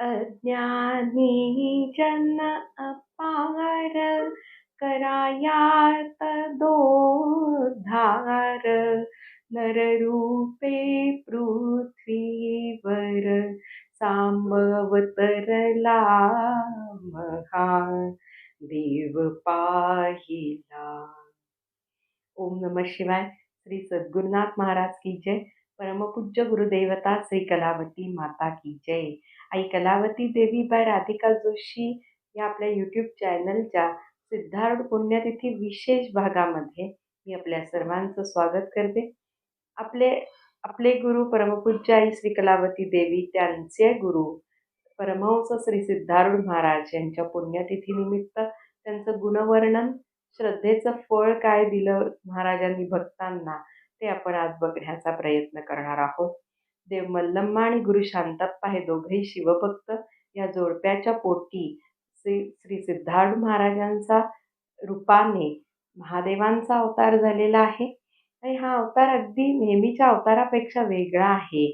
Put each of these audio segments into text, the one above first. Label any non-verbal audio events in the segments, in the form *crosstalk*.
अज्ञानी जन अपार करायात दोधार नररूपे पृथ्वीवर सांबवतरला महा देव पाहिला. ओम नम शिवाय. श्री सद्गुरुनाथ महाराज की जय. परमपूज्य गुरुदेवता श्री कलावती माता की जय. आई कलावती देवी बाय राधिका जोशी या आपल्या यूट्यूब चॅनलच्या सिद्धार्थ पुण्यतिथी विशेष भागामध्ये मी आपल्या सर्वांचं स्वागत करते. आपले आपले गुरु परमपूज्य आई श्री कलावती देवी त्यांचे गुरु परमहंस श्री सिद्धारूढ महाराज यांच्या पुण्यतिथीनिमित्त त्यांचं गुणवर्णन श्रद्धेचं फळ काय दिलं महाराजांनी भक्तांना ते आपण आज बघण्याचा प्रयत्न करणार आहोत. देव मल्लम्मा आणि गुरु शांतप्पा हे दोघेही शिवभक्त. या जोडप्याच्या पोटी श्री श्री सिद्धार्थ महाराजांचा रूपाने महादेवांचा अवतार झालेला आहे. आणि हा अवतार अगदी नेहमीच्या अवतारापेक्षा वेगळा आहे.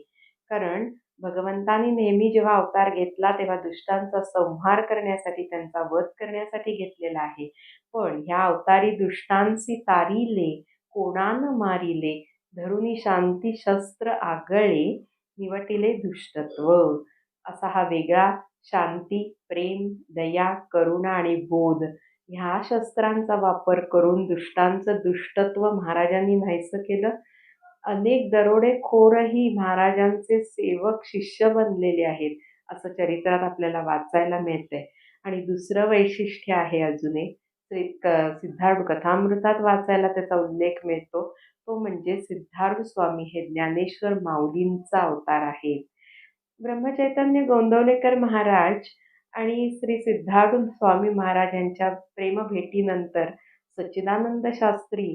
कारण भगवंतानी नेहमी जेव्हा अवतार घेतला तेव्हा दुष्टांचा संहार करण्यासाठी त्यांचा वध करण्यासाठी घेतलेला आहे. पण ह्या अवतारी दुष्टांची तारिले कोणानं मारिले? धरुणी शांती शस्त्र आगळे निवटिले दुष्टत्व. असा हा वेगळा शांती प्रेम दया करुणा आणि बोध ह्या शस्त्रांचा वापर करून दुष्टांचं दुष्टत्व महाराजांनी नाहीसं केलं. अनेक दरोडेखोरही महाराजांचे सेवक शिष्य बनलेले आहेत असं चरित्रात आपल्याला वाचायला मिळतंय. आणि दुसरं वैशिष्ट्य आहे अजून एक सिद्धार्थ कथामृतात वाचायला त्याचा उल्लेख मिळतो. तो म्हणजे सिद्धार्थ स्वामी हे ज्ञानेश्वर माऊलींचा अवतार आहे. ब्रह्मचैतन्य गोंदवलेकर महाराज आणि श्री सिद्धार्थ स्वामी महाराज यांच्या प्रेमभेटीनंतर सच्चिदानंद शास्त्री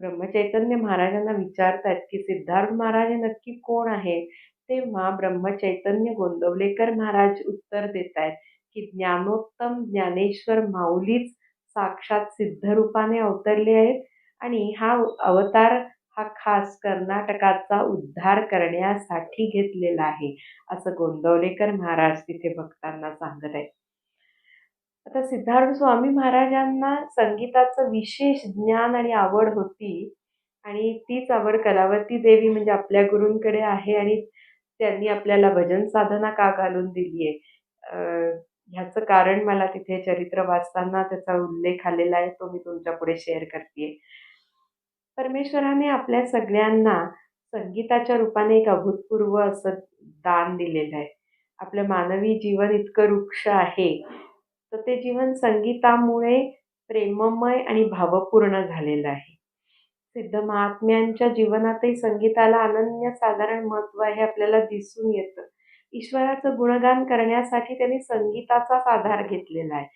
ब्रह्मचैतन्य महाराजांना विचारतात की सिद्धार्थ महाराज नक्की कोण आहे? तेव्हा ब्रह्मचैतन्य गोंदवलेकर महाराज उत्तर देत आहेत की ज्ञानोत्तम ज्ञानेश्वर माऊलीच साक्षात सिद्धरूपाने अवतरले आहेत आणि हा अवतार हा खास कर्नाटकाचा उद्धार करण्यासाठी घेतलेला आहे असं गोंदवलेकर महाराज तिथे भक्तांना सांगत आहेत. आता सिद्धार्थ स्वामी महाराजांना संगीताचं विशेष ज्ञान आणि आवड होती आणि तीच आवड कलावती देवी म्हणजे आपल्या गुरूंकडे आहे आणि त्यांनी आपल्याला भजन साधना का घालून दिली आहे ह्याचं कारण मला तिथे चरित्र वाचताना त्याचा उल्लेख आलेला आहे तो मी तुमच्यापुढे शेअर करते. परमेश्वराने आपल्या सगळ्यांना संगीताच्या रूपाने एक अभूतपूर्व असं दान दिलेलं आहे. आपलं मानवी जीवन इतकं वृक्ष आहे तर ते जीवन संगीतामुळे प्रेममय आणि भावपूर्ण झालेलं आहे. सिद्ध महात्म्यांच्या जीवनातही संगीताला अनन्य साधारण महत्त्व आहे आपल्याला दिसून येतं. ईश्वराचं गुणगान करण्यासाठी त्यांनी संगीताचाच आधार घेतलेला आहे.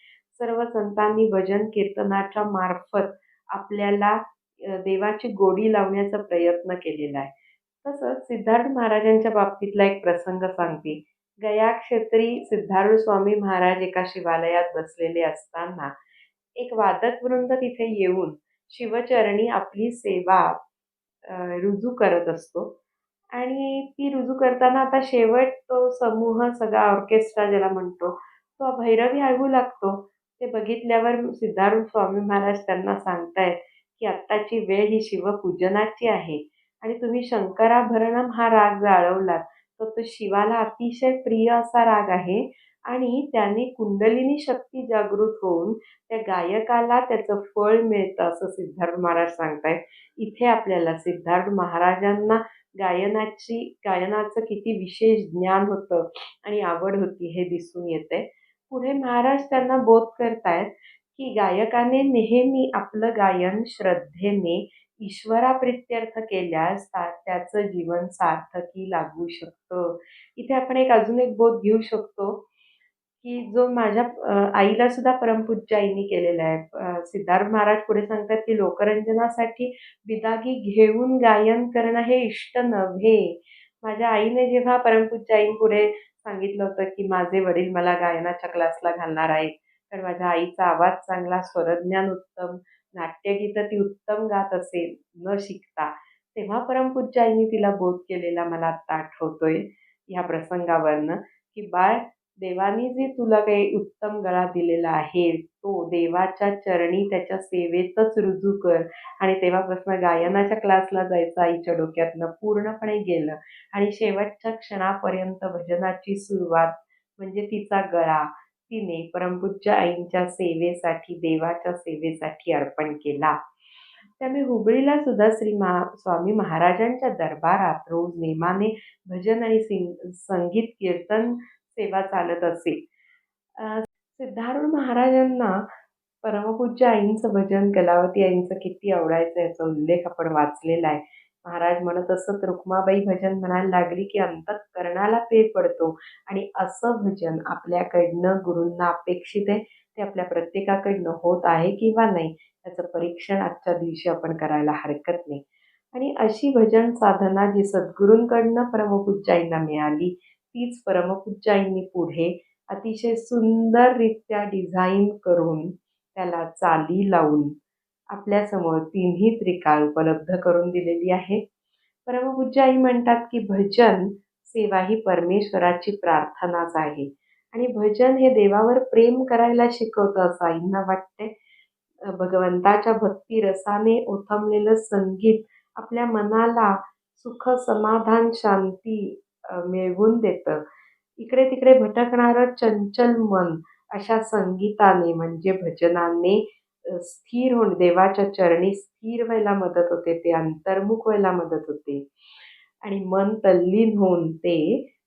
सर्व संतांनी भजन कीर्तनाच्या मार्फत आपल्याला देवाची गोडी लावण्याचा प्रयत्न केलेला आहे. तसंच सिद्धार्थ महाराजांच्या बाबतीतला एक प्रसंग सांगते. गया क्षेत्री सिद्धार्थ स्वामी महाराज एका शिवालयात बसलेले असताना एक वादक वृंद तिथे येऊन शिवचरणी आपली सेवा रुजू करत असतो. आणि ती रुजू करताना आता शेवट तो समूह सगळा ऑर्केस्ट्रा ज्याला म्हणतो तो भैरवी ऐकू लागतो. ते बघितल्यावर सिद्धार्थ स्वामी महाराज त्यांना सांगतायत की आत्ताची वेळ ही शिवपूजनाची आहे. आणि तुम्ही शंकराभरणम हा राग जाळवलात तर तो शिवाला अतिशय प्रिय असा राग आहे. आणि त्याने कुंडलिनी शक्ती जागृत होऊन त्या गायकाला त्याचं फळ मिळतं असं सिद्धार्थ महाराज सांगतायत. इथे आपल्याला सिद्धार्थ महाराजांना गायनाची गायनाचं किती विशेष ज्ञान होतं आणि आवड होती हे दिसून येते. पुढे महाराज त्यांना बोध करतायत की गायकाने नेहमी आपलं गायन श्रद्धेने ईश्वराप्रित्यर्थ केल्यास त्याचं जीवन सार्थकी लागू शकतं. इथे आपण एक अजून एक बोध घेऊ शकतो. की जो माझ्या आईला सुद्धा परमपूज्य आईनी केलेला आहे. सिद्धार्थ महाराज पुढे सांगतात की लोकरंजनासाठी बिदागी घेऊन गायन करणं हे इष्ट नव्हे. माझ्या आईने जेव्हा परमपूज्य आईंपुढे सांगितलं होतं की माझे वडील मला गायनाच्या क्लासला घालणार आहेत कारण माझ्या आईचा आवाज चांगला स्वरज्ञान उत्तम नाट्यगीतं ती उत्तम गात असेल न शिकता. तेव्हा परमपूज्य आईने तिला बोध केलेला मला आत्ता आठवतोय ह्या प्रसंगावरनं की बाळ देवानी जे तुला काही उत्तम गळा दिलेला आहे तो देवाच्या चरणी त्याच्या सेवेतच रुजू कर. आणि तेव्हापासून गायनाच्या क्लासला जायचं आईच्या डोक्यातनं पूर्णपणे गेलं. आणि शेवटच्या क्षणापर्यंत भजनाची सुरुवात म्हणजे तिचा गळा. तिने परमपूज्य आईंच्या सेवेसाठी देवाच्या सेवेसाठी अर्पण केला. त्यामुळे हुबळीला सुद्धा श्री महा स्वामी महाराजांच्या दरबारात रोज नेमाने भजन आणि सिंग संगीत कीर्तन सेवा चालत असे. सिद्धारूढ महाराजांना परमपूज्य आईंचं भजन कलावती आईंचं किती आवडायचं याचा उल्लेख आपण वाचलेला आहे. महाराज म्हणत असत रुक्माबाई भजन म्हणायला लागली की अंतकरणाला पे पडतो आणि असं भजन आपल्याकडनं गुरूंना अपेक्षित आहे. ते आपल्या प्रत्येकाकडनं होत आहे किंवा नाही त्याचं परीक्षण आजच्या दिवशी आपण करायला हरकत नाही. आणि अशी भजन साधना जी सद्गुरूंकडनं परमपूज्याईंना मिळाली तीच परमपूज्याईंनी पुढे अतिशय सुंदररित्या डिझाईन करून त्याला चाली लावून आपल्यासमोर तिन्ही त्रिकाळ उपलब्ध करून दिलेली आहे. परमपूज्याई म्हणतात की भजन सेवा ही परमेश्वराची प्रार्थनाच आहे. आणि भजन हे देवावर प्रेम करायला शिकवतं असं आईंना वाटते भगवंताच्या भक्ती रसाने ओथंबलेलं संगीत आपल्या मनाला सुख समाधान शांती मिळवून देतं. इकडे तिकडे भटकणारं चंचल मन अशा संगीताने म्हणजे भजनाने स्थिर होऊन देवाच्या चरणी स्थिर व्हायला मदत होते ते अंतर्मुख व्हायला मदत होते. आणि मन तल्लीन होऊन ते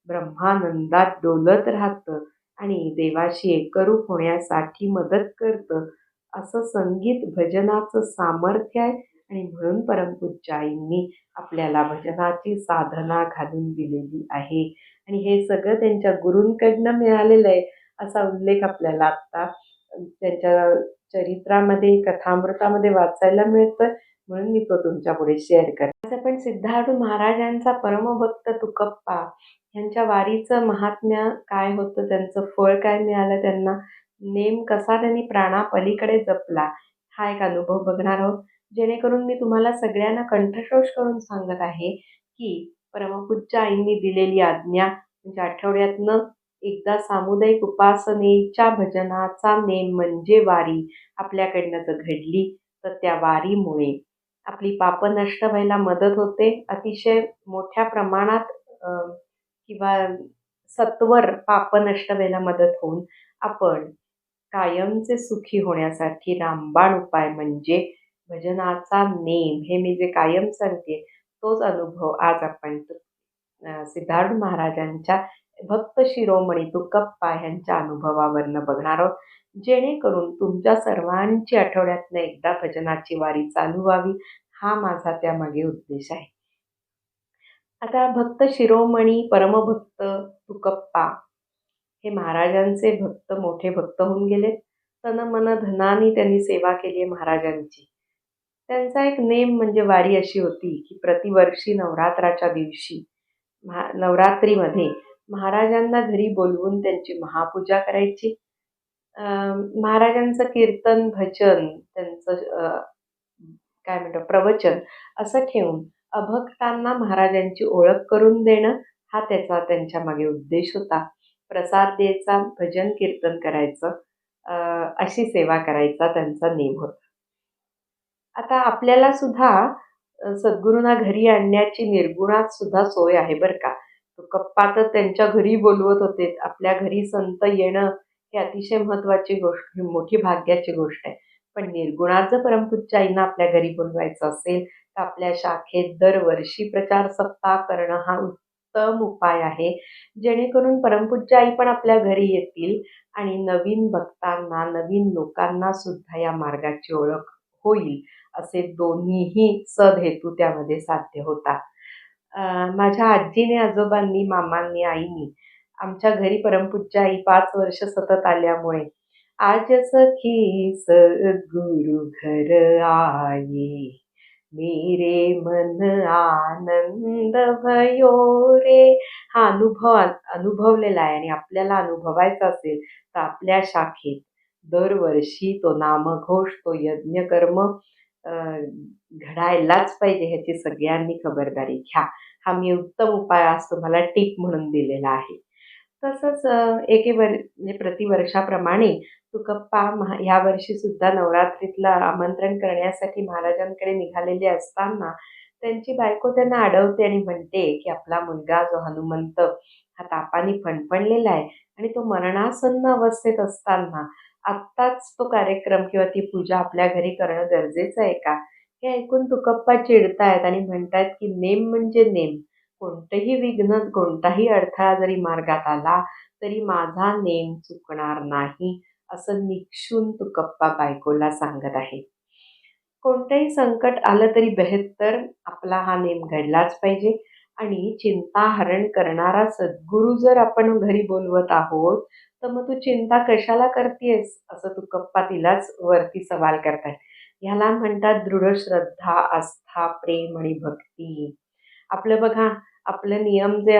ब्रह्मानंदात डोलत राहतं आणि देवाशी एकरूप होण्यासाठी मदत करतं. असं संगीत भजनाचं सामर्थ्य आहे आणि म्हणून परमपूज्य आईंनी आपल्याला भजनाची साधना घालून दिलेली आहे. आणि हे सगळं त्यांच्या गुरूंकडनं मिळालेलं आहे असा उल्लेख आपल्याला आत्ता त्यांच्या चरित्रामध्ये कथामृतामध्ये वाचायला मिळतं म्हणून मी तो तुमच्यापुढे शेअर करते. आज आपण सिद्धार्थ महाराजांचा परमभक्त तुकप्पा यांच्या वारीचं महात्म्य काय होतं त्यांचं फळ काय मिळालं त्यांना नेम कसा त्यांनी प्राणापलीकडे जपला हा एक अनुभव बघणार आहोत. जेणेकरून मी तुम्हाला सगळ्यांना कंठशोष करून सांगत आहे की परमपूज्य आईंनी दिलेली आज्ञा म्हणजे आठवड्यातनं एकदा सामुदायिक उपासनेच्या भजनाचा नेम म्हणजे वारी आपल्याकडनं जर घडली तर त्या वारीमुळे. आपली पापं नष्ट व्हायला मदत होते. अतिशय मोठ्या प्रमाणात किंवा सत्वर पापं नष्ट व्हायला मदत होऊन आपण कायमचे सुखी होण्यासाठी रामबाण उपाय म्हणजे भजनाचा नेम हे मी जे कायम सांगते तोच अनुभव आज आपण सिद्धार्थ महाराजांच्या भक्त शिरोमणी तुकप्पा ह्यांच्या अनुभवावरनं बघणार आहोत. जेणेकरून तुमच्या सर्वांची आठवड्यातनं एकदा भजनाची वारी चालू व्हावी हा माझा त्यामागे उद्देश आहे. आता भक्त शिरोमणी परमभक्त तुकप्पा हे महाराजांचे भक्त मोठे भक्त होऊन गेले तन मन धनानी त्यांनी सेवा केली आहे महाराजांची. त्यांचा एक नेम म्हणजे वारी अशी होती की प्रतिवर्षी नवरात्राच्या दिवशी महा नवरात्रीमध्ये महाराजांना घरी बोलवून त्यांची महापूजा करायची. महाराजांचं कीर्तन भजन त्यांचं काय म्हणतो प्रवचन असं ठेवून अभक्तांना महाराजांची ओळख करून देणं हा त्याचा त्यांच्या मागे उद्देश होता. प्रसाद द्यायचा भजन कीर्तन करायचं अशी सेवा करायचा त्यांचा नेम होता. आता आपल्याला सुद्धा सद्गुरूंना घरी आणण्याची निर्गुणात सुद्धा सोय आहे बरं का. कप्पा तर त्यांच्या घरी बोलवत होते. आपल्या घरी संत येणं ही अतिशय महत्त्वाची गोष्ट मोठी भाग्याची गोष्ट आहे. पण निर्गुणात जर परमपूज्य आपल्या घरी बोलवायचं असेल तर आपल्या शाखेत दरवर्षी प्रचार सप्ताह करणं हा उत्तम उपाय आहे. जेणेकरून परमपूज्य आई पण आपल्या घरी येतील आणि नवीन भक्तांना नवीन लोकांना सुद्धा या मार्गाची ओळख होईल. असे दोन्हीही सदहेतू त्यामध्ये साध्य होता माझ्या आजीने आजोबांनी मामांनी आईनी आमच्या घरी परमपूज्य आई पाच वर्ष सतत आल्यामुळे आज सखी सद्गुरु घर आये मेरे मन आनंद भयो रे. हा अनुभव अनुभवलेला आहे आणि आपल्याला अनुभवायचा असेल तर आपल्या शाखेत दरवर्षी तो नामघोष तो यज्ञकर्म घडायलाच पाहिजे ह्याची सगळ्यांनी खबरदारी घ्या. हा मी उत्तम उपाय आज तुम्हाला टीप म्हणून दिलेला आहे. तसंच एके वर म्हणजे प्रतिवर्षाप्रमाणे तुकप्पा महा ह्या वर्षीसुद्धा नवरात्रीतलं आमंत्रण करण्यासाठी महाराजांकडे निघालेले असताना त्यांची बायको त्यांना अडवते आणि म्हणते, की आपला मुलगा जो हनुमंत हा तापाने फणफणलेला आहे आणि तो मरणासन्न अवस्थेत असताना आत्ताच तो कार्यक्रम किंवा ती पूजा आपल्या घरी करणं गरजेचं आहे का? हे ऐकून तुकप्पा चिडतायत आणि म्हणतायत, की नेम म्हणजे नेम. कोणतंही विघ्न, कोणताही अडथळा जरी मार्गात आला, तरी माझा नेम चुकणार नाही, असं निक्षून तुकप्पा बायकोला सांगत आहे. कोणतंही संकट आलं तरी बेहत्तर आपला हा नेम घडलाच पाहिजे आणि चिंताहरण करणारा सद्गुरू जर आपण घरी बोलवत आहोत, तर मग तू चिंता कशाला करतेस असं तू कप्पा तिलाच वरती सवाल करताय ह्याला म्हणतात दृढ श्रद्धा, आस्था, प्रेम आणि भक्ती. आपलं बघा, आपले नियम जे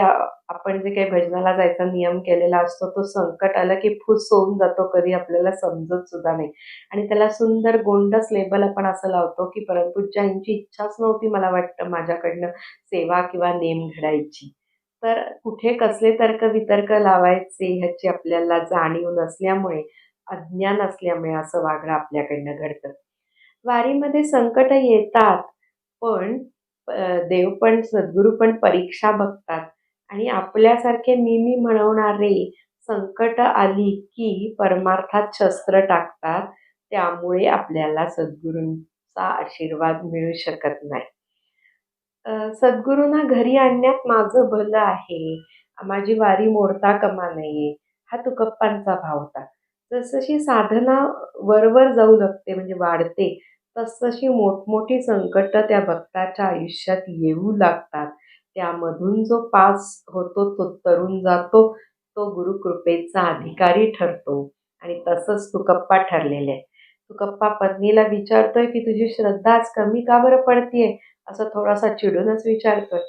आपण जे काही भजनाला जायचा नियम केलेला असतो, तो संकट आलं की फुस होऊन जातो, कधी आपल्याला समजत सुद्धा नाही. आणि त्याला सुंदर गोंडस लेबल आपण असं लावतो, की परंतु ज्यांची इच्छाच नव्हती मला वाटतं माझ्याकडनं सेवा किंवा नेम घडायची. तर कुठे कसले तर्क-वितर्क लावायचे ह्याची आपल्याला जाणीव नसल्यामुळे, अज्ञान असल्यामुळे असं वागणं आपल्याकडनं घडतं. वारीमध्ये संकट येतात, पण देव पण, सद्गुरू पण परीक्षा बघतात आणि आपल्यासारखे मी-मी म्हणवणारे संकट आली की परमार्थात शस्त्र टाकतात. त्यामुळे आपल्याला सद्गुरूंचा आशीर्वाद मिळू शकत नाही. सद्गुरूंना घरी आणण्यात माझं भलं आहे, माझी वारी मोडता कमा नये, हा तुकप्पांचा भाव होता. जसशी साधना वरवर जाऊ लागते म्हणजे वाढते, तसतशी मोठमोठी संकटं त्या भक्ताच्या आयुष्यात येऊ लागतात. त्यामधून जो पास होतो, तो तरुण जातो, तो गुरुकृपेचा अधिकारी ठरतो आणि तसंच तुकप्पा ठरलेले आहे. तुकप्पा पत्नीला विचारतोय, की "तुझी श्रद्धाच कमी का बरं पडतीये?" असं थोडासा चिडूनच विचारतोय.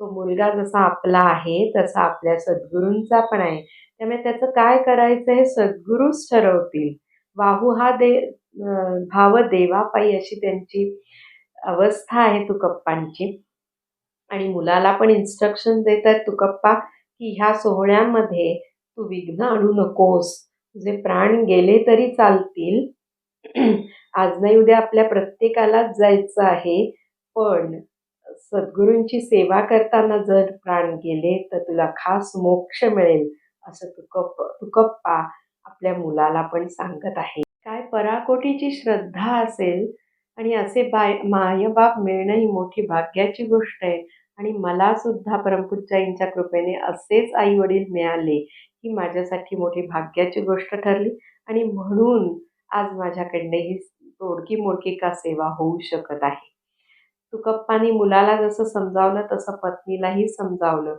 तो मुलगा जसा आपला आहे, तसा आपल्या सद्गुरूंचा पण आहे. त्यामुळे त्याचं काय करायचं हे सद्गुरूच ठरवतील. "वाहू हा दे भाव देवापायी" अशी त्यांची अवस्था आहे तुकप्पांची. आणि मुलाला पण इन्स्ट्रक्शन देतात तुकप्पा, की "ह्या सोहळ्यामध्ये तू विघ्न आणू नकोस. तुझे प्राण गेले तरी चालतील. *clears throat* आज नाही उद्या आपल्या प्रत्येकालाच जायचं आहे. पण सद्गुरूंची सेवा करताना जर प्राण गेले, तर तुला खास मोक्ष मिळेल." असं तुकप तुकप्पा आपल्या मुलाला पण सांगत आहे. पराकोटीची श्रद्धा असेल आणि असे बाय माय-बाप मिळणं ही मोठी भाग्याची गोष्ट आहे. आणि मलासुद्धा परमपूज्याईंच्या कृपेने असेच आई-वडील मिळाले, ही माझ्यासाठी मोठी भाग्याची गोष्ट ठरली. आणि म्हणून आज माझ्याकडनं ही तोडकी-मोडकी का सेवा होऊ शकत आहे. तुकप्पानी मुलाला जसं समजावलं, तसं पत्नीलाही समजावलं.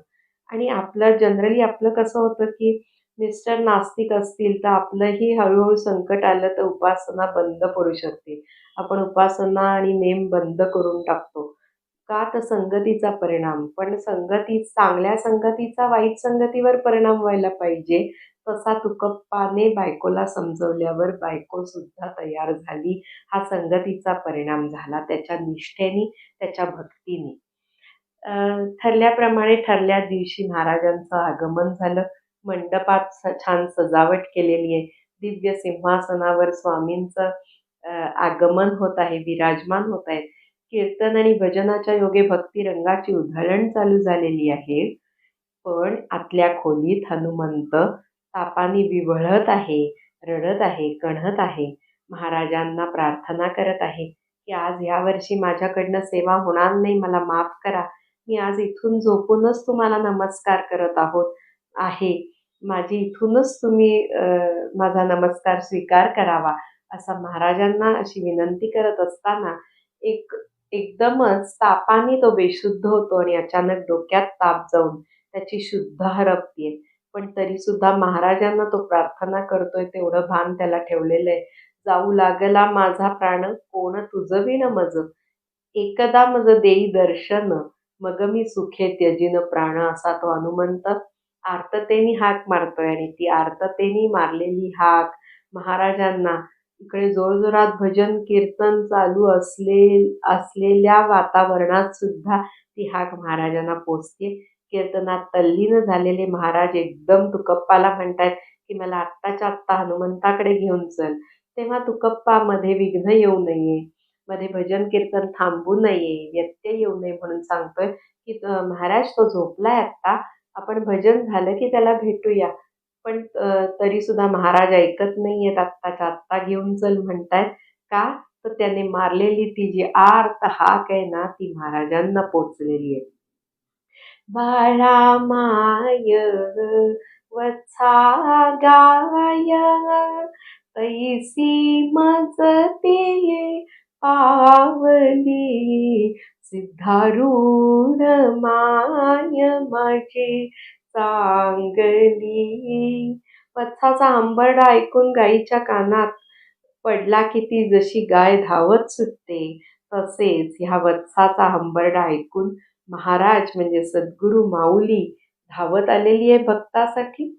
आणि आपलं जनरली आपलं कसं होतं, की मिस्टर नास्तिक असतील, तर आपलंही हळूहळू संकट आलं, तर उपासना बंद पडू शकते. आपण उपासना आणि नेम बंद करून टाकतो. का? तर संगतीचा परिणाम. पण संगती चांगल्या संगतीचा वाईट संगतीवर परिणाम व्हायला पाहिजे, तसा तुकप्पाने बायकोला समजवल्यावर बायकोसुद्धा तयार झाली. हा संगतीचा परिणाम झाला त्याच्या निष्ठेने, त्याच्या भक्तीने. ठरल्याप्रमाणे ठरल्या दिवशी महाराजांचं आगमन झालं. मंडपात स छान सजावट केलेली आहे. दिव्य सिंहासनावर स्वामींचं आगमन होत आहे, विराजमान होत आहेत. कीर्तन आणि भजनाच्या योगे भक्ती रंगाची उधळण चालू झालेली आहे. पण आतल्या खोलीत हनुमंत तापाने विवळत आहे, रडत आहे, कण्हत आहे. महाराजांना प्रार्थना करत आहे, की "आज यावर्षी माझ्याकडनं सेवा होणार नाही, मला माफ करा. मी आज इथून झोपूनच तुम्हाला नमस्कार करत आहोत आहे. माझी इथूनच तुम्ही माझा नमस्कार स्वीकार करावा." असा महाराजांना अशी विनंती करत असताना एक एकदमच तापाने तो बेशुद्ध होतो आणि अचानक डोक्यात ताप जाऊन त्याची शुद्ध हरपतीये. पण तरीसुद्धा महाराजांना तो प्रार्थना करतोय तेवढं भान त्याला ठेवलेलं आहे. "जाऊ लागला माझा प्राण, कोण तुजविण मज. एकदा मज देई दर्शन, मग मी सुखे त्यजिन प्राण." असा तो हनुमंत आर्ततेने हाक मारतोय आणि ती आर्ततेने मारलेली हाक महाराजांना इकडे जोरजोरात भजन कीर्तन चालू असले असलेल्या वातावरणात सुद्धा ती हाक महाराजांना पोचते. कीर्तनात तल्लीन झालेले महाराज एकदम तुकप्पाला म्हणतायत की मला आत्ताच्या आत्ता हनुमंताकडे घेऊन चल. तेव्हा तुकप्पामध्ये विघ्न येऊ नये. मध्ये भजन कीर्तन थांबू नये. व्यत्यय येऊ नये म्हणून सांगतोय की महाराज तो झोपलाय आत्ता. आपण भजन झालं की त्याला भेटूया. पण तरी सुद्धा महाराज ऐकत नाहीयेत. आत्ताच्या आत्ता घेऊन चल म्हणतायत. का? तर त्याने मारलेली ती जी आर्त हाक आहे ना ती महाराजांना पोचलेली आहे. बाळा माय वत्सा गाय तैसी मजते पावली सिद्धारूढ माय माझे चांगली. वत्साचा आंबरडा ऐकून गाईच्या कानात पडला की ती जशी गाय धावत सुटते तसेच ह्या वत्साचा हंबरडा ऐकून महाराज म्हणजे सद्गुरू माऊली धावत आलेली आहे भक्तासाठी.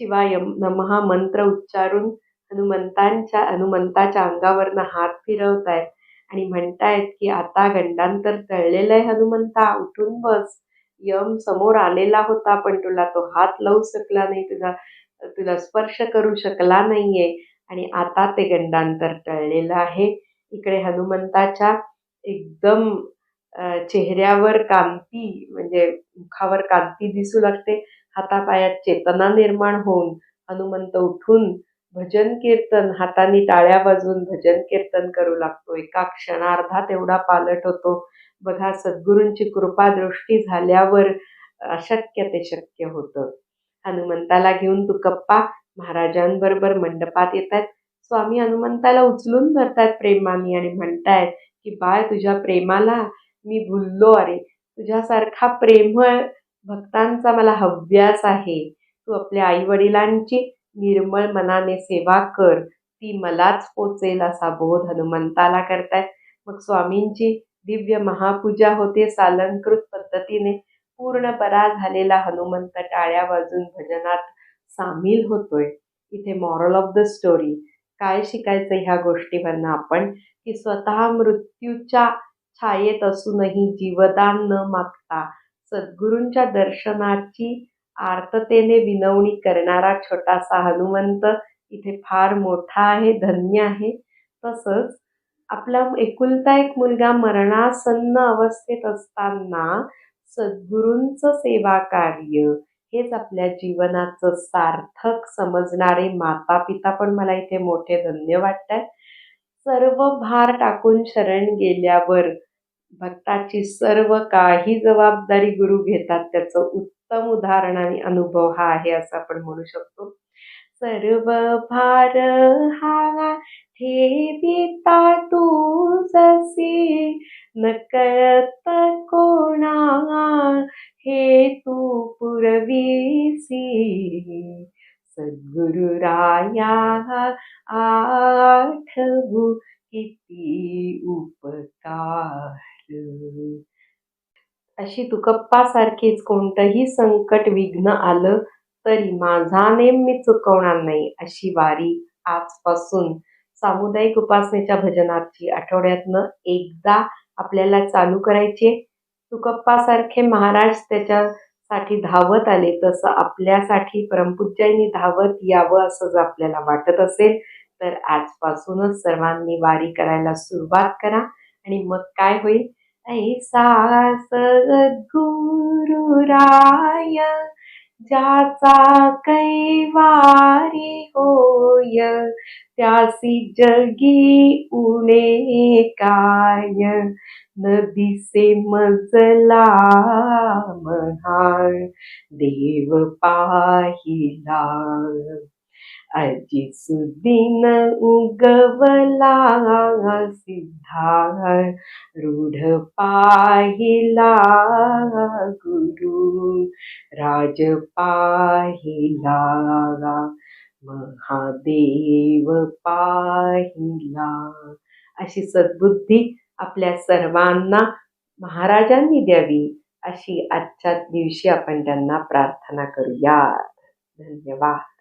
शिवाय नमहा मंत्र उच्चारून हनुमंतांच्या हनुमंताच्या अंगावरनं हात फिरवतायत. आणि म्हणतायत की आता गंडांतर तळलेलं आहे हनुमंता उठून बस. यम समोर आलेला होता पण तुला तो हात लावू शकला नाही तुझा तुला स्पर्श करू शकला नाहीये. आणि आता ते गंडांतर टळलेलं आहे. इकडे हनुमंताच्या एकदम चेहऱ्यावर कांती म्हणजे मुखावर कांती दिसू लागते. हातापायात चेतना निर्माण होऊन हनुमंत उठून भजन कीर्तन हाताने टाळ्या वाजवून भजन कीर्तन करू लागतो. एका क्षणार्धात एवढा पालट होतो. बघा सद्गुरूंची कृपादृष्टी झाल्यावर अशक्य ते शक्य होतं. हनुमंताला घेऊन तुकप्पा महाराजांबरोबर मंडपात येत आहेत स्वामी हनुमंताला उचलून धरतायत प्रेमाने आणि म्हणतायत की बाळ तुझ्या प्रेमाला मी भुललो. अरे तुझ्यासारखा प्रेमळ भक्तांचा मला हव्यास आहे. तू आपल्या आई वडिलांची निर्मळ मनाने सेवा कर. ती मलाच पोचेल असा बोध हनुमंताला करतायत मग स्वामींची दिव्य महापूजा होते सालंकृत पद्धतीने. पूर्ण बरा झालेला हनुमंत टाळ्या वाजून भजनात सामील होतोय. इथे मॉरल ऑफ द स्टोरी काय शिकायचं ह्या गोष्टीवरनं आपण? की स्वतः मृत्यूच्या छायेत असूनही जीवदान न मागता सद्गुरूंच्या दर्शनाची आर्ततेने विनवणी करणारा छोटासा हनुमंत इथे फार मोठा आहे धन्य आहे. तसंच आपला एकुलता एक मुलगा मरणासन्न अवस्थेत असताना सद्गुरूंचं सेवा कार्य हेच आपल्या जीवनाचं सार्थक समजणारे माता पिता पण मला इथे मोठे धन्य वाटत आहेत सर्व भार टाकून शरण गेल्यावर भक्ताची सर्व काही जबाबदारी गुरु घेतात त्याचं उत्तम उदाहरण आणि अनुभव हा आहे असं आपण म्हणू शकतो. सर्व भार हा ठेविता तू जसे. नकळत कोणा हे तू पुरवीसी. सद्गुरुराया आठवू किती उपकार. अशी तुकप्पासारखीच कोणतंही संकट विघ्न आलं तरी माझा नेम मी चुकवणार नाही अशी वारी आजपासून. सामुदायिक उपासनेच्या भजनाची आठवड्यातनं एकदा आपल्याला चालू करायची. तुकप्पासारखे महाराज त्याच्यासाठी धावत आले तसं आपल्यासाठी परमपूज्यांनी धावत यावं असं जर आपल्याला वाटत असेल तर आजपासूनच सर्वांनी वारी करायला सुरुवात करा. आणि मग काय होईल? ऐसा राय ज्याचा कैवारी होय त्यासी जगी उणे काय नदीसे मजला महाळ देव पाहिला. सुदीन उगवला सिद्धा रूढ पाहिला गुरु राज पाहिला महादेव पाहिला. अशी सद्बुद्धी आपल्या सर्वांना महाराजांनी द्यावी अशी आजच्या दिवशी आपण त्यांना प्रार्थना करूया धन्यवाद.